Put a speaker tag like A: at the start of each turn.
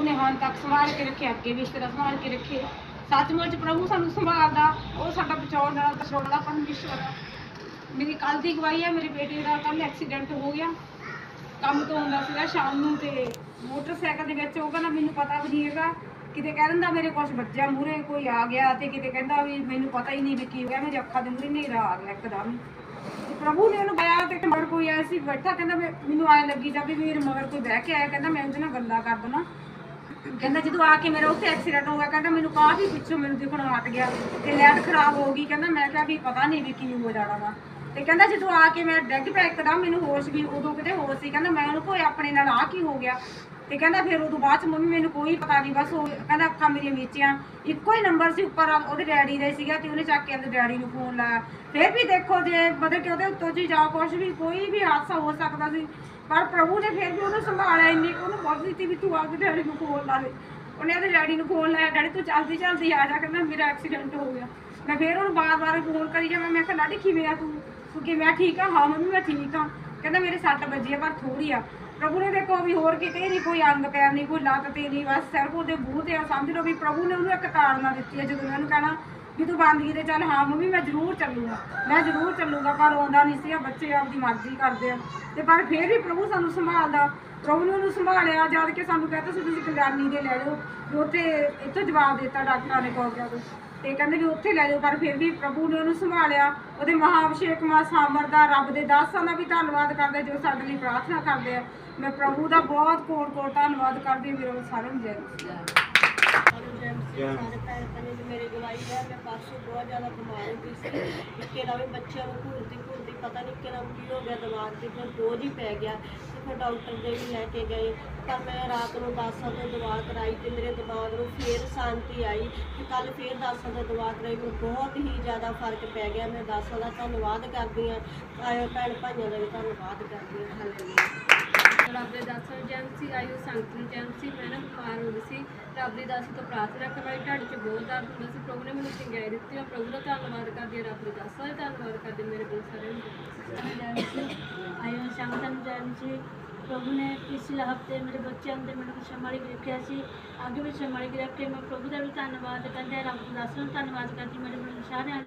A: ਉਹਨੇ ਹਾਂ ਤੱਕ ਸੰਭਾਲ ਕੇ ਰੱਖਿਆ, ਅੱਗੇ ਵੀ ਇਸ ਤਰ੍ਹਾਂ ਸੰਭਾਲ ਕੇ ਰੱਖੇ ਸੱਚਮੁੱਚ ਪ੍ਰਭੂ ਸਾਨੂੰ ਸੰਭਾਲਦਾ, ਉਹ ਸਾਡਾ ਬਚਾਉਣ ਵਾਲਾ ਬਚਾਉਣ ਵਾਲਾ ਪਰਮੇਸ਼ਵਰ ਆ। ਮੇਰੀ ਕੱਲ ਦੀ ਗਵਾਹੀ ਹੈ ਮੇਰੇ ਬੇਟੇ ਦਾ ਕੱਲ ਐਕਸੀਡੈਂਟ ਹੋ ਗਿਆ। ਕੰਮ ਤੋਂ ਆਉਂਦਾ ਸੀਗਾ ਸ਼ਾਮ ਨੂੰ ਤੇ ਮੋਟਰਸਾਈਕਲ ਦੇ ਵਿੱਚ, ਉਹ ਕਹਿੰਦਾ, ਮੈਨੂੰ ਪਤਾ ਵੀ ਨਹੀਂ ਹੈਗਾ। ਕਿਤੇ ਕਹਿ ਦਿੰਦਾ, ਮੇਰੇ ਕੁਛ ਬੱਚਿਆਂ ਮੂਰੇ ਕੋਈ ਆ ਗਿਆ। ਤੇ ਕਿਤੇ ਕਹਿੰਦਾ ਵੀ, ਮੈਨੂੰ ਪਤਾ ਹੀ ਨਹੀਂ ਵੀ ਕੀ ਹੋ ਗਿਆ ਮੇਰੇ ਅੱਖਾਂ ਦੇ ਮੂਰੇ ਹਨੇਰਾ ਆ ਗਿਆ ਇੱਕਦਮ। ਤੇ ਪ੍ਰਭੂ ਨੇ ਉਹਨੂੰ ਪਾਇਆ ਤੇ ਮਗਰ ਕੋਈ ਆਇਆ ਸੀ, ਬੈਠਾ, ਕਹਿੰਦਾ ਮੈਨੂੰ ਆਏ ਲੱਗੀ ਜਾਂਦੀ ਵੀ ਮੇਰੇ ਮਗਰ ਕੋਈ ਬਹਿ ਕੇ ਆਇਆ। ਕਹਿੰਦਾ, ਮੈਂ ਉਹਦੇ ਨਾਲ ਗੱਲਾਂ ਕਰ ਦਵਾਂ। ਕਹਿੰਦਾ ਜਦੋਂ ਆ ਕੇ ਮੇਰਾ ਉੱਥੇ ਐਕਸੀਡੈਂਟ ਹੋ ਗਿਆ, ਕਹਿੰਦਾ ਮੈਨੂੰ ਕਾਫੀ ਪਿੱਛੋਂ ਮੈਨੂੰ ਦਿਖਣ ਹਟ ਗਿਆ ਤੇ ਲੈਟ ਖਰਾਬ ਹੋ ਗਈ। ਕਹਿੰਦਾ ਮੈਂ ਕਿਹਾ ਵੀ ਪਤਾ ਨਹੀਂ ਵੀ ਕੀ ਹੋ ਜਾਣਾ ਵਾ। ਤੇ ਕਹਿੰਦਾ ਜਦੋਂ ਆ ਕੇ ਮੈਂ ਡਿੱਗ ਪਿਆ ਇੱਕਦਮ ਮੈਨੂੰ ਹੋਸ਼ ਵੀ ਉਦੋਂ ਕਿਤੇ ਹੋਸ਼ ਸੀ। ਕਹਿੰਦਾ ਮੈਂ ਉਹਨੂੰ ਕੋਈ ਆਪਣੇ ਨਾਲ ਆ ਕੀ ਹੋ ਗਿਆ? ਤੇ ਕਹਿੰਦਾ ਫਿਰ ਉਦੋਂ ਬਾਅਦ ਚ ਮੰਮੀ ਮੈਨੂੰ ਕੋਈ ਪਤਾ ਨਹੀਂ ਬਸ ਉਹ ਕਹਿੰਦਾ ਅੱਖਾਂ ਮੇਰੀਆਂ ਮੀਚੀਆਂ ਇੱਕੋ ਹੀ ਨੰਬਰ ਸੀ, ਉੱਪਰ ਉਹਦੇ ਡੈਡੀ ਦਾ ਹੀ ਸੀਗਾ, ਤੇ ਉਹਨੇ ਚੱਕ ਕੇ ਆਪਣੇ ਡੈਡੀ ਨੂੰ ਫੋਨ ਲਾਇਆ। ਫਿਰ ਵੀ ਦੇਖੋ ਜੇ ਮਤਲਬ ਕਿ ਉਹਦੇ ਉੱਤੋਂ ਜੀ ਜਾ ਕੁਛ ਵੀ, ਕੋਈ ਵੀ ਹਾਦਸਾ ਹੋ ਸਕਦਾ ਸੀ। ਪਰ ਪ੍ਰਭੂ ਨੇ ਫਿਰ ਵੀ ਉਹਨੂੰ ਸੰਭਾਲਿਆ ਇੰਨੀ ਕੁ, ਉਹਨੂੰ ਬਹੁਤ ਦਿੱਤੀ ਵੀ ਤੂੰ ਆ ਡੈਡੀ ਨੂੰ ਫੋਨ ਲਾ ਦੇ। ਉਹਨੇ ਉਹਦੇ ਡੈਡੀ ਨੂੰ ਫੋਨ ਲਾਇਆ, ਡੈਡੀ ਤੂੰ ਜਲਦੀ ਜਲਦੀ ਆ ਜਾ, ਕਹਿੰਦਾ, ਮੇਰਾ ਐਕਸੀਡੈਂਟ ਹੋ ਗਿਆ। ਮੈਂ ਫਿਰ ਉਹਨੂੰ ਬਾਰ-ਬਾਰ ਫੋਨ ਕਰੀ ਜਾਵਾਂ, ਮੈਂ ਕਿਹਾ, ਲਾਡੀ, ਕਿਵੇਂ ਆ ਤੂੰ? ਤੂੰ ਕਿਵੇਂ ਆ ਠੀਕ ਆ। ਹਾਂ ਮੰਮੀ, ਮੈਂ ਠੀਕ ਆ। ਕਹਿੰਦਾ ਮੇਰੇ ਸੱਟ ਵੱਜੀ ਆ, ਪਰ ਥੋੜੀ ਆ। ਪ੍ਰਭੂ ਨੇ ਦੇਖੋ ਵੀ ਹੋਰ ਕਿਤੇ ਨਹੀਂ, ਕੋਈ ਅੰਗ ਪੈਰ ਨਹੀਂ, ਕੋਈ ਲੱਤ ਤੇ ਨਹੀਂ, ਬਸ ਸਿਰਫ ਉਹਦੇ ਬੂਹ ਤੇ ਆ। ਸਮਝ ਲਓ ਵੀ ਪ੍ਰਭੂ ਨੇ ਉਹਨੂੰ ਇੱਕ ਤਾੜਨਾ ਦਿੱਤੀ ਹੈ ਜਦੋਂ ਮੈਂ ਉਹਨੂੰ ਕਹਿਣਾ ਵੀ ਤੂੰ ਬੰਦਗੀ ਤੇ ਚੱਲ, ਹਾਂ ਮੰਮੀ ਮੈਂ ਜ਼ਰੂਰ ਚੱਲੂਗਾ। ਮੈਂ ਜ਼ਰੂਰ ਚੱਲੂਗਾ, ਪਰ ਆਉਂਦਾ ਨਹੀਂ ਸੀ ਬੱਚੇ ਆਪਦੀ ਮਰਜ਼ੀ ਕਰਦੇ ਆ। ਤੇ ਪਰ ਫਿਰ ਵੀ ਪ੍ਰਭੂ ਸਾਨੂੰ ਸੰਭਾਲਦਾ, ਪ੍ਰਭੂ ਨੇ ਉਹਨੂੰ ਸੰਭਾਲਿਆ, ਜਦ ਕਿ ਸਾਨੂੰ ਕਹਿੰਦਾ ਸੀ, ਤੁਸੀਂ ਕਲਿਆਣੀ ਦੇ ਲੈ ਜਾਓ। ਵੀ ਉੱਥੇ ਇੱਥੋਂ ਜਵਾਬ ਦਿੱਤਾ ਡਾਕਟਰਾਂ ਨੇ ਕਹੋ ਗਿਆ ਤੇ ਕਹਿੰਦੇ ਵੀ ਉੱਥੇ ਲੈ ਜਾਓ, ਪਰ ਫਿਰ ਵੀ ਪ੍ਰਭੂ ਨੇ ਉਹਨੂੰ ਸੰਭਾਲਿਆ। ਉਹਦੇ ਮਹਾਭਿਸ਼ੇਕ ਮਾ ਸਾਮਰ ਦਾ ਰੱਬ ਦੇ ਦਾਸਾਂ ਦਾ ਵੀ ਧੰਨਵਾਦ ਕਰਦੇ ਜੋ ਸਾਡੇ ਲਈ ਪ੍ਰਾਰਥਨਾ ਕਰਦੇ ਆ। ਮੈਂ ਪ੍ਰਭੂ ਦਾ ਬਹੁਤ ਕੋਟ ਕੋਟ ਧੰਨਵਾਦ ਕਰਦੀ ਹਾਂ, ਮੇਰੇ ਸਾਰਿਆਂ ਨੂੰ ਜੈ
B: ਸਾਰੇ ਭੈਣ ਭੈਣ ਜੀ, ਮੇਰੇ ਗਵਾਹੀ ਹੈ, ਮੈਂ ਪਰਸੋਂ ਬਹੁਤ ਜ਼ਿਆਦਾ ਬਿਮਾਰ ਹੋ ਸੀ। ਇੱਕੇ ਦਾ ਵੀ ਬੱਚਿਆਂ ਨੂੰ ਘੂਰਦੀ ਘੂਰਦੀ ਪਤਾ ਨਹੀਂ ਕਿਹੜਾ ਕੀ ਹੋ ਗਿਆ, ਦਿਮਾਗ ਤੇ ਫਿਰ ਬੋਝ ਹੀ ਪੈ ਗਿਆ। ਫਿਰ ਡਾਕਟਰ ਦੇ ਵੀ ਲੈ ਕੇ ਗਏ। ਪਰ ਮੈਂ ਰਾਤ ਨੂੰ 10 ਤੋਂ ਦਵਾ ਕਰਾਈ ਤੇ ਮੇਰੇ ਦਿਮਾਗ ਨੂੰ ਫੇਰ ਸ਼ਾਂਤੀ ਆਈ ਤੇ ਕੱਲ ਫੇਰ 10 ਤੋਂ ਦਵਾ ਕਰਾਈ। ਮੈਨੂੰ ਬਹੁਤ ਹੀ ਜ਼ਿਆਦਾ ਫ਼ਰਕ ਪੈ ਗਿਆ। ਮੈਂ 10 ਦਾ ਧੰਨਵਾਦ ਕਰਦੀ ਹਾਂ। ਆਏ ਭੈਣ ਭਾਈਆਂ ਦਾ ਵੀ ਧੰਨਵਾਦ ਕਰਦੀ ਹਾਂ। ਹਾਲੇਲੂਇਆ
C: ਰੱਬ ਦੇ ਦਾਸ ਏਜੰਸੀ ਆਇਓ ਸੰਗਠਨ ਏਜੰਸੀ ਮੈਂ ਨਾ ਬਿਮਾਰ ਹੋ ਗਈ ਸੀ। ਰੱਬ ਦੀ ਦਾਸ ਤੋਂ ਪ੍ਰਾਰਥਨਾ ਕਰਵਾਈ ਢੱਡ 'ਚ ਬਹੁਤ ਦਰਦ ਹੁੰਦਾ ਸੀ। ਪ੍ਰਭੂ ਨੇ ਮੈਨੂੰ ਚੰਗਿਆਈ ਦਿੱਤੀ। ਮੈਂ ਪ੍ਰਭੂ ਦਾ ਧੰਨਵਾਦ ਕਰਦੀ ਹਾਂ। ਰੱਬ ਦੇ ਦਾਸ ਦਾ ਧੰਨਵਾਦ ਕਰਦੀ ਮੇਰੇ ਬਹੁਤ ਸਾਰੇ
D: ਧੰਨ ਸੰਗਠਨ ਜੈਨਸੀ ਪ੍ਰਭੂ ਨੇ ਪਿਛਲੇ ਹਫ਼ਤੇ ਮੇਰੇ ਬੱਚਿਆਂ ਦੇ ਮੈਨੂੰ ਸੰਭਾਲੀ ਕੇ ਰੱਖਿਆ ਸੀ। ਅੱਗੇ ਵੀ ਸੰਭਾਲੀ ਕੇ ਰੱਖੇ ਮੈਂ ਪ੍ਰਭੂ ਦਾ ਵੀ ਧੰਨਵਾਦ ਕਰਦੀ ਹਾਂ, ਰੱਬ ਦਾ ਦਾਸ ਧੰਨਵਾਦ ਕਰਦੀ ਮੇਰੇ ਮੈਨੂੰ ਸਾਰਿਆਂ